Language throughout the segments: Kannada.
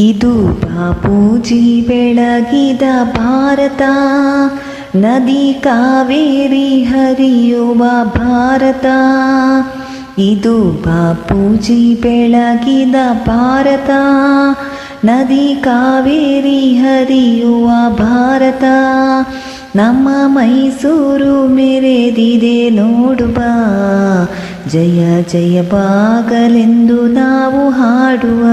ಇದು ಬಾಪೂಜಿ ಬೆಳಗಿದ ಭಾರತ, ನದಿ ಕಾವೇರಿ ಹರಿಯುವ ಭಾರತ. ಇದು ಬಾಪೂಜಿ ಬೆಳಗಿದ ಭಾರತ, ನದಿ ಕಾವೇರಿ ಹರಿಯುವ ಭಾರತ. ನಮ್ಮ ಮೈಸೂರು ಮೆರೆದಿದೆ ನೋಡುವ, ಜಯ ಜಯ ಬಾಗಲೆಂದು ನಾವು ಹಾಡುವ.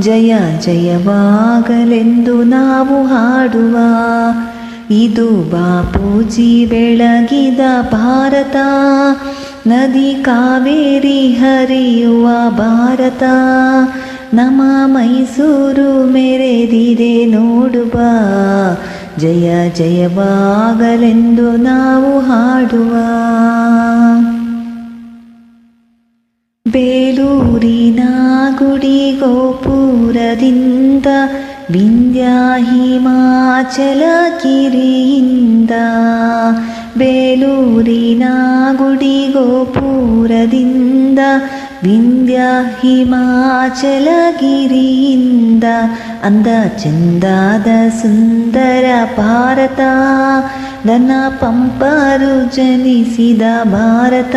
ಜಯ ಜಯವಾಗಲೆಂದು ನಾವು ಹಾಡುವ. ಇದು ಬಾಪೂಜಿ ಬೆಳಗಿದ ಭಾರತ. ನದಿ ಕಾವೇರಿ ಹರಿಯುವ ಭಾರತ. ನಮ್ಮ ಮೈಸೂರು ಮೆರೆದಿದೆ ನೋಡುವ. ಜಯ ಜಯವಾಗಲೆಂದು ನಾವು ಹಾಡುವ. ಬೇಲೂರಿನ ಗುಡಿ ಗೋಪುರದಿಂದ ವಿಂಧ್ಯ ಹಿಮಾಚಲ ಗಿರಿಯಿಂದ ಬೇಲೂರಿನ ಗುಡಿ ಗೋಪುರದಿಂದ ವಿಂಧ್ಯ ಹಿಮಾಚಲ ಗಿರಿಯಿಂದ ಅಂದ ಚಂದಾದ ಸುಂದರ ಭಾರತ. ನನ್ನ ಪಂಪರು ಜನಿಸಿದ ಭಾರತ.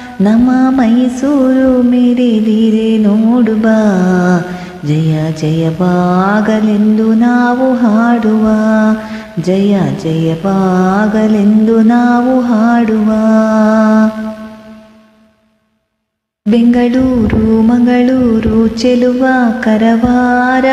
ನಮ್ಮ ಮೈಸೂರು ಮೆರೆದಿರೆ ನೋಡುವ, ಜಯ ಜಯವಾಗಲೆಂದು ನಾವು ಹಾಡುವ, ಜಯ ಜಯವಾಗಲೆಂದು ನಾವು ಹಾಡುವ. ಬೆಂಗಳೂರು, ಮಂಗಳೂರು ಚೆಲುವ ಕರವಾರ